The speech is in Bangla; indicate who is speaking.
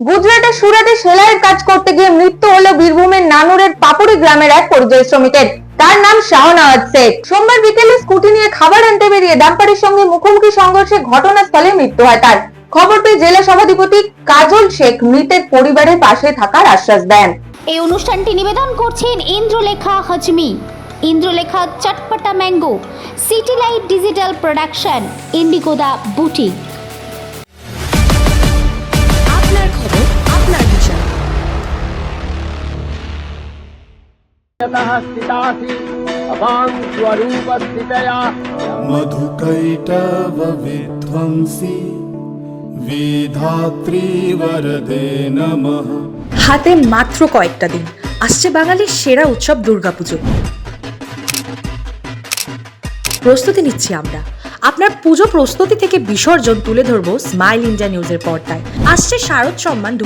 Speaker 1: গুজরাটের সুরাটে সেলাইয়ের কাজ করতে গিয়ে মৃত্যু হলো বীরভূমের নানুরের পাপুরি গ্রামের এক পরিযায়ী শ্রমিকের। তার নাম শাহনওয়াজ শেখ। সোমবার বিকেলে স্কুটি নিয়ে খাবার আনতে বেরিয়ে ডাম্পারের সঙ্গে মুখোমুখি সংঘর্ষে ঘটনাস্থলে মৃত্যু হয় তার। খবর পেয়ে জেলা সভাধিপতি কাজল শেখ মৃতের পরিবারের পাশে থাকার আশ্বাস দেন।
Speaker 2: এই অনুষ্ঠানটি নিবেদন করছেন Indralekha Hajmi. Indralekha Chatpata mango city light digital production, ইন্ডিগোদা boutique.
Speaker 3: यतः स्थितासि अवां स्वरूपस्थितया
Speaker 4: मधुकैटवविध्वंसि विधात्री वरदे नमः
Speaker 5: হাতে মাত্র কয়েকটা দিন আসছে বাঙালির সেরা উৎসব দুর্গাপুজো প্রস্তুতি নিচ্ছি আমরা আপনার পুজো প্রস্তুতি থেকে বিসর্জন তুলে ধরবো স্মাইল ইন্ডিয়া নিউজের পর্দায় আসছে শারদ সম্মান দু